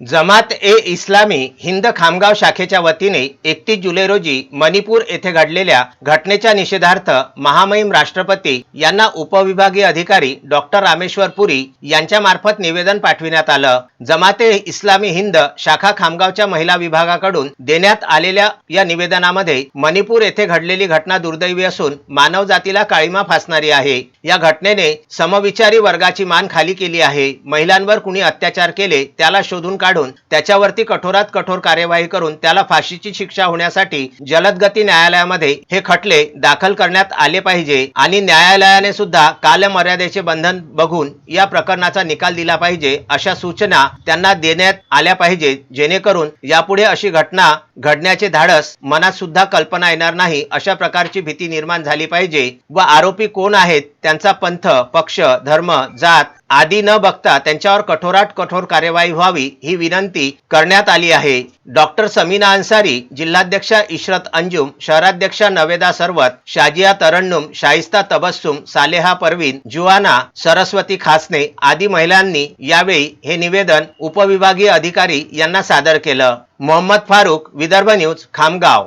जमात ए इस्लामी हिंद खामगाव शाखेच्या वतीने एकतीस जुलै रोजी मणिपूर येथे घडलेल्या घटनेच्या निषेधार्थ महामहिम राष्ट्रपती यांना उपविभागीय अधिकारी डॉक्टर रामेश्वर पुरी यांच्यामार्फत निवेदन पाठविण्यात आलं. जमाते इस्लामी हिंद शाखा खामगावच्या महिला विभागाकडून देण्यात आलेल्या या निवेदनामध्ये मणिपूर येथे घडलेली घटना दुर्दैवी असून मानव जातीला काळीमा फासणारी आहे. या घटनेने समविचारी वर्गाची मान खाली केली आहे. महिलांवर कुणी अत्याचार केले त्याला शोधून काढ काढून त्याच्यावरती कठोरात कठोर कार्यवाही करून त्याला फाशीची शिक्षा होण्यासाठी जलदगती न्यायालयामध्ये हे खटले दाखल करण्यात आले पाहिजे आणि न्यायालयाने सुद्धा कालमर्यादेचे बंधन बघून या प्रकरणाचा निकाल दिला पाहिजे अशा सूचना त्यांना देण्यात आल्या पाहिजे जेणेकरून यापुढे अशी घटना घडण्याचे धाडस मनात सुद्धा कल्पना येणार नाही अशा प्रकारची भीती निर्माण झाली पाहिजे व आरोपी कोण आहेत त्यांचा पंथ पक्ष धर्म जात आदी न बघता त्यांच्यावर कठोरात कठोर कार्यवाही व्हावी ही विनंती करण्यात आली आहे. डॉक्टर समीना अन्सारी जिल्हाध्यक्षा इशरत अंजुम शहराध्यक्षा नवेदा सरवत शाजिया तरन्नुम शाइस्ता तबस्सुम सालेहा परवीन जुआना सरस्वती खासने आदी महिलांनी यावेळी हे निवेदन उपविभागीय अधिकारी यांना सादर केलं. मोहम्मद फारुक विदर्भ न्यूज खामगाव.